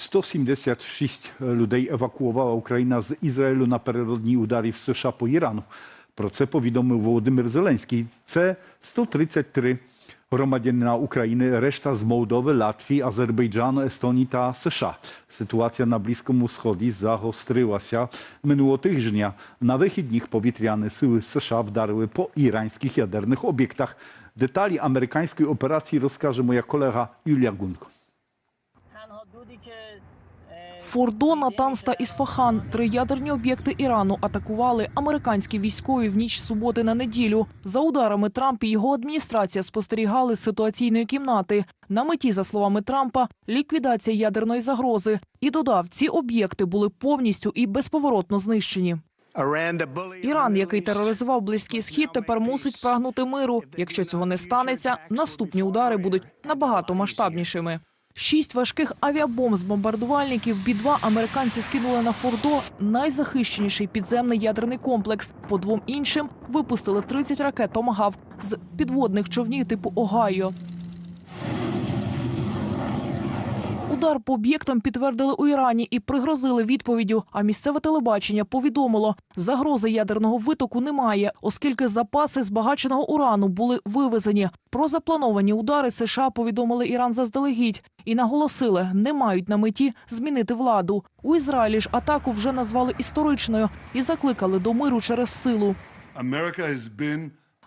176 людей евакуювала Україна з Ізраїлю напередодні ударів США по Ірану. Про це повідомив Володимир Зеленський. Це 133 громадянина України, решта з Молдови, Латвії, Азербайджану, Естонії та США. Ситуація на Близькому Сході загострилася минулого тижня. На вихідних повітряні сили США вдарили по іранських ядерних об'єктах. Деталі американської операції розкаже моя колега Юлія Гунко. Фордо, Натанс та Ісфахан – три ядерні об'єкти Ірану атакували американські військові в ніч суботи на неділю. За ударами Трамп і його адміністрація спостерігали з ситуаційної кімнати. На меті, за словами Трампа, ліквідація ядерної загрози. І додав, ці об'єкти були повністю і безповоротно знищені. Іран, який тероризував близький схід, тепер мусить прагнути миру. Якщо цього не станеться, наступні удари будуть набагато масштабнішими. Шість важких авіабомб з бомбардувальників Бі-2 американці скинули на Фордо, найзахищеніший підземний ядерний комплекс. По двом іншим випустили 30 ракет «Томагавк» з підводних човнів типу Огайо. Удар по об'єктам підтвердили у Ірані і пригрозили відповіддю. А місцеве телебачення повідомило, загрози ядерного витоку немає, оскільки запаси збагаченого урану були вивезені. Про заплановані удари США повідомили Іран заздалегідь і наголосили, не мають на меті змінити владу. У Ізраїлі ж атаку вже назвали історичною і закликали до миру через силу.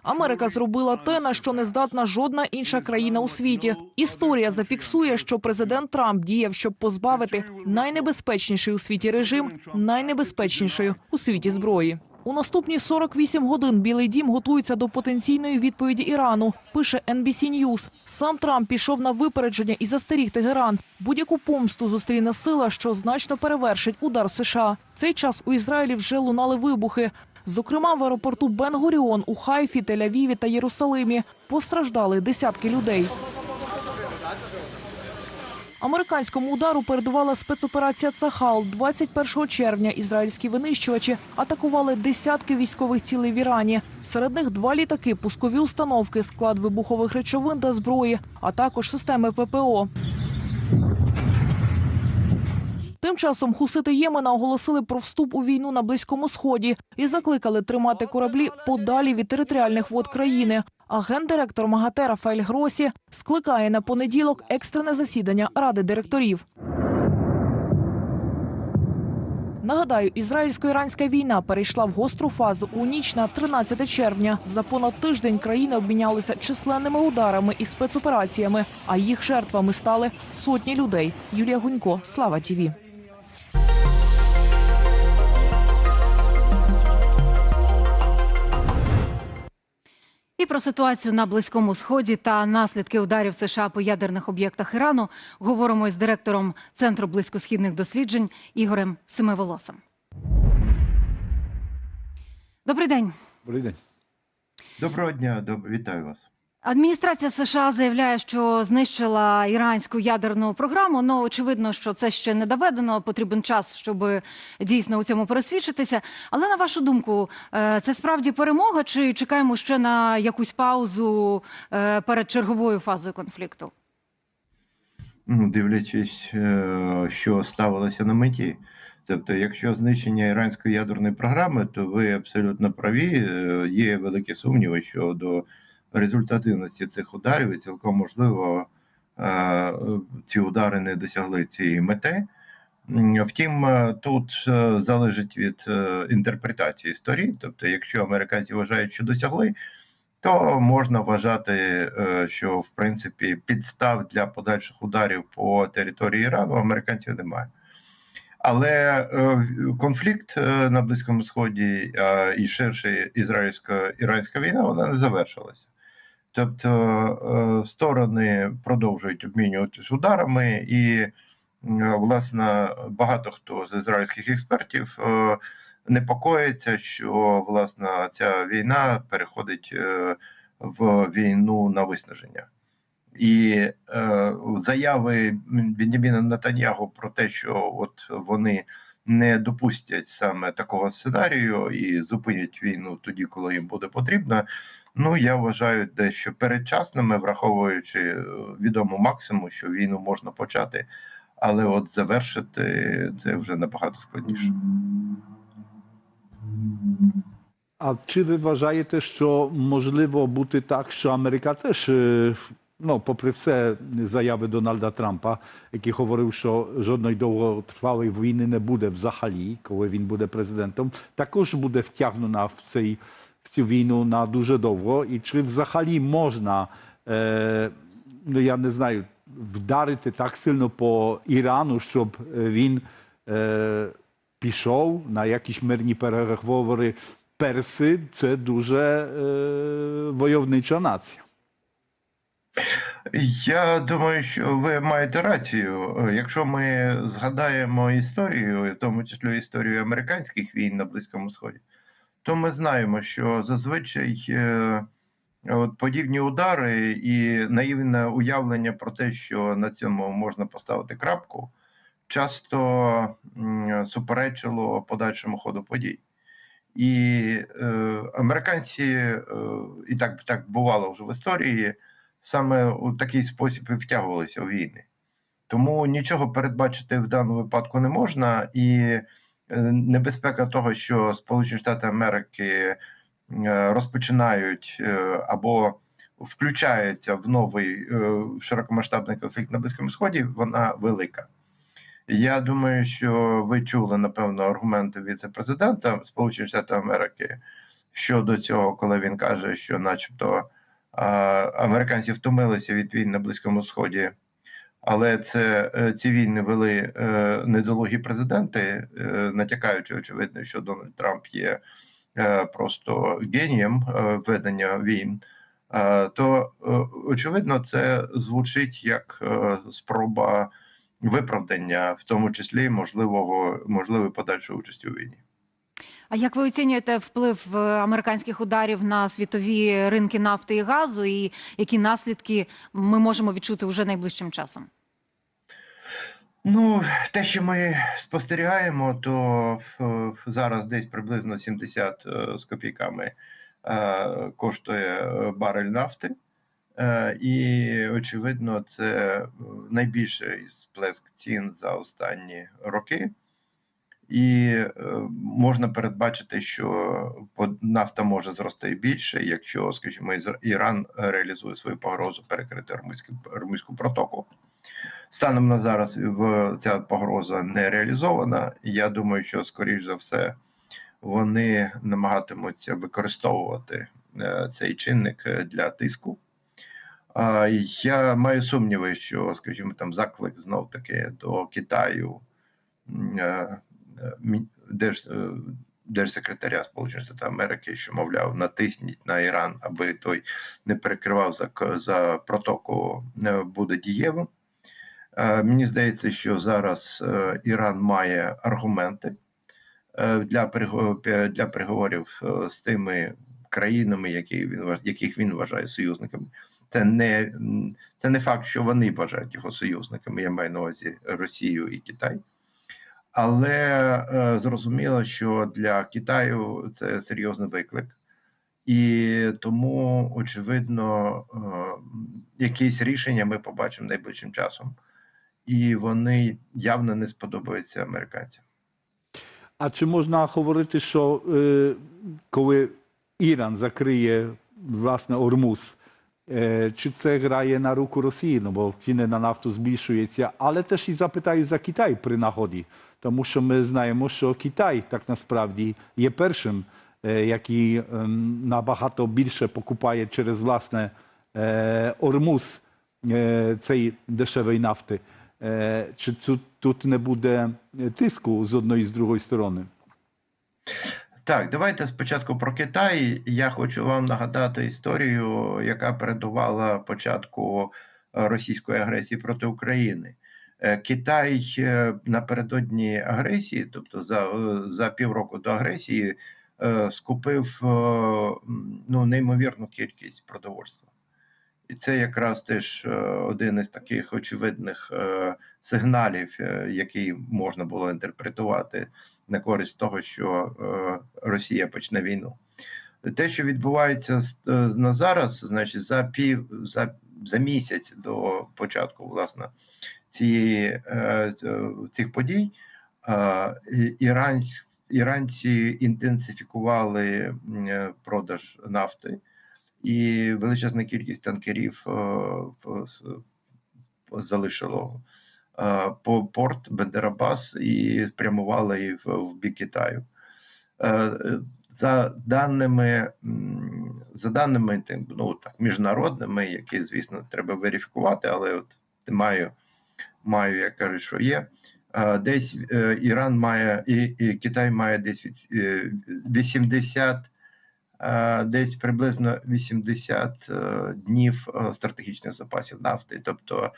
Америка зробила те, на що не здатна жодна інша країна у світі. Історія зафіксує, що президент Трамп діяв, щоб позбавити найнебезпечніший у світі режим найнебезпечнішої у світі зброї. У наступні 48 годин Білий Дім готується до потенційної відповіді Ірану. Пише NBC News. Сам Трамп пішов на випередження і застеріг Тегеран. Будь-яку помсту зустріне сила, що значно перевершить удар США. Цей час у Ізраїлі вже лунали вибухи. Зокрема, в аеропорту Бен-Гуріон у Хайфі, Тель-Авіві та Єрусалимі постраждали десятки людей. Американському удару передувала спецоперація Цахал. 21 червня ізраїльські винищувачі атакували десятки військових цілей в Ірані. Серед них два літаки, пускові установки, склад вибухових речовин та зброї, а також системи ППО. Тим часом хусити Ємена оголосили про вступ у війну на близькому сході і закликали тримати кораблі подалі від територіальних вод країни. А гендиректор МАГАТЕ Рафаель Гросі скликає на понеділок екстрене засідання ради директорів. Нагадаю, ізраїльсько-іранська війна перейшла в гостру фазу у ніч на 13 червня. За понад тиждень країни обмінялися численними ударами і спецопераціями, а їх жертвами стали сотні людей. Юлія Гунько, Слава Тіві. Про ситуацію на близькому сході та наслідки ударів США по ядерних об'єктах Ірану говоримо із директором центру близькосхідних досліджень Ігорем Семиволосом. Добрий день. Добрий день. Доброго дня, доб... вітаю вас. Адміністрація США заявляє, що знищила іранську ядерну програму. Ну очевидно, що це ще не доведено. Потрібен час, щоб дійсно у цьому пересвідчитися. Але на вашу думку, е, це справді перемога, чи чекаємо ще на якусь паузу е, перед черговою фазою конфлікту? Ну, дивлячись, е, що ставилося на меті. Тобто, якщо знищення іранської ядерної програми, то ви абсолютно праві. Є великі сумніви щодо результативності цих ударів, і цілком можливо, е, ці удари не досягли цієї мети. Втім, е, тут е, залежить від інтерпретації сторін. Тобто, якщо американці вважають, що досягли, то можна вважати, що в принципі підстав для подальших ударів по території Ірану американців немає. Але конфлікт на Близькому Сході і ширше ізраїльсько-іранська війна вона не завершилася. Тобто е, сторони продовжують обмінюватися ударами, і власне багато хто з ізраїльських експертів е, непокоїться, що власне ця війна переходить е, в війну на виснаження. І е, заяви Бенjamіна Натаньягу про те, що от вони не допустять саме такого сценарію і зупинять війну тоді, коли їм буде потрібно. Ну я вважаю дещо передчасними, враховуючи е, відому максимум, що війну можна почати, але от завершити це вже набагато складніше. А чи ви вважаєте, що можливо бути так, що Америка теж, е, ну, попри все заяви Дональда Трампа, який говорив, що жодної довготривалої війни не буде взагалі, коли він буде президентом, також буде втягнена в цей цю війну на дуже довго. І чи взагалі можна, е, ну я не знаю, вдарити так сильно по Ірану, щоб він е, пішов на якісь мирні переговори. Перси це дуже е, войовнича нація. Я думаю, що ви маєте рацію. Якщо ми згадаємо історію, в тому числі історію американських війн на Близькому Сході, то ми знаємо, що зазвичай е, от подібні удари і наївне уявлення про те, що на цьому можна поставити крапку, часто суперечило подальшому ходу подій. І е, американці, е, і так, так бувало вже в історії, саме у такий спосіб і втягувалися у війни. Тому нічого передбачити в даному випадку не можна, і небезпека того, що Сполучені Штати Америки е, розпочинають е, або включаються в новий е, широкомасштабний конфлікт на Близькому Сході, вона велика. Я думаю, що ви чули напевно аргументи віце-президента Сполучених Штатів Америки щодо цього, коли він каже, що, начебто, американці втомилися від війн на Близькому Сході, але це е, ці війни вели е, недолугі президенти, е, натякаючи, очевидно, що Дональд Трамп є е, просто генієм е, ведення війн. Е, То е, очевидно, це звучить як е, спроба виправдання, в тому числі можливого можливої подальшої участі у війні. А як ви оцінюєте вплив е, американських ударів на світові ринки нафти і газу, і які наслідки ми можемо відчути вже найближчим часом? Ну, те, що ми спостерігаємо, то е, зараз десь приблизно 70 е, з копійками коштує барель нафти. І, очевидно, це найбільший сплеск цін за останні роки. І е, можна передбачити, що нафта може зрости більше, якщо, скажімо, Іран реалізує свою погрозу перекрити Ормузьку протоку. Станом на зараз ця погроза не реалізована. Я думаю, що скоріш за все вони намагатимуться використовувати е, цей чинник е, для тиску. Я маю сумніви, що, скажімо, там заклик знов таки до Китаю держ, е, держсекретаря Сполучених Штатів Америки, що мовляв, натисніть на Іран, аби той не перекривав за, за протоку, е, буде дієвим. Е, Мені здається, що зараз Іран має аргументи для для переговорів з тими країнами, які він яких він вважає союзниками. Це не це не факт, що вони вважають його союзниками. Я маю на увазі Росію і Китай. Але е, зрозуміло, що для Китаю це серйозний виклик, і тому, очевидно, е, якісь рішення ми побачимо найближчим часом, і вони явно не сподобаються американцям. А чи можна говорити, що е, коли Іран закриє власне Ормуз, е, чи це грає на руку Росії? Ну бо ціни на нафту збільшуються, але теж і запитаю за Китай при нагоді, тому що ми знаємо, що Китай так насправді є першим, е, який ем, набагато більше покупає через власне е, Ормуз цієї дешевої нафти. Чи тут, не буде тиску з одної і з другої сторони? Так, давайте спочатку про Китай. Я хочу вам нагадати історію, яка передувала початку е, російської агресії проти України. Е, Китай е, напередодні агресії, тобто за, за півроку до агресії, скупив ну, неймовірну кількість продовольства. І це якраз теж один із таких очевидних сигналів, який можна було інтерпретувати на користь того, що е, Росія почне війну. Те, що відбувається е, на зараз, значить, за пів за, за місяць до початку власне цієї, е, цих подій ірансь- іранці інтенсифікували продаж нафти, і величезна кількість танкерів залишило по порт Бендерабас і прямували в, бік Китаю. Е, е, За даними, за даними ну, так, міжнародними, які, звісно, треба верифікувати, але от маю, маю, як кажуть, що є. Е, Десь е, Іран має і, і Китай має десь від, е, 80, е, десь приблизно 80 е, днів е, стратегічних запасів нафти. Тобто е,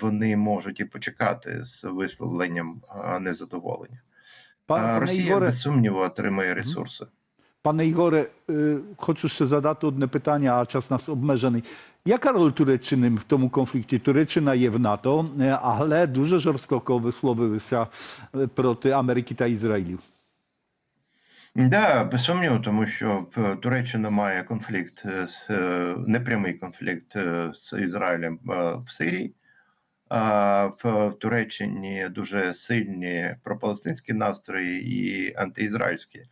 вони можуть і почекати з висловленням незадоволення. А Пане Росія Ігоре, без сумніву отримає ресурси. Пане Ігоре, е, хочу ще задати одне питання, а час нас обмежений. Яка роль Туреччини в тому конфлікті? Туреччина є в НАТО, е, але дуже жорстоко висловилися е, проти Америки та Ізраїлю. Да, без сумніву, тому що Туреччина має конфлікт непрямий конфлікт з Ізраїлем в Сирії. В Туреччині дуже сильні пропалестинські настрої і антиізраїльські.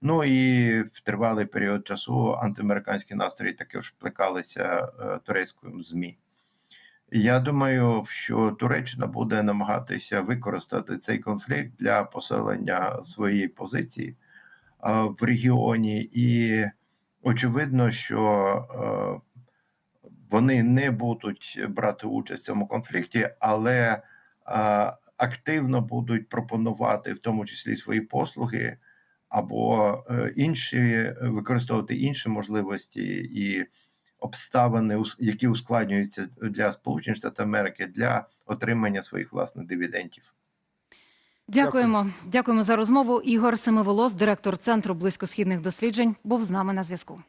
Ну і в тривалий період часу антиамериканські настрої також плекалися е, турецькою ЗМІ. Я думаю, що Туреччина буде намагатися використати цей конфлікт для посилення своєї позиції в регіоні, і очевидно, що е, вони не будуть брати участь в цьому конфлікті, але е, активно будуть пропонувати, в тому числі свої послуги, або е, інші використовувати інші можливості і обставини, які ускладнюються для Сполучених Штатів Америки для отримання своїх власних дивідендів. Дякуємо. Дякуємо за розмову. Ігор Семиволос, директор центру близькосхідних досліджень, був з нами на зв'язку.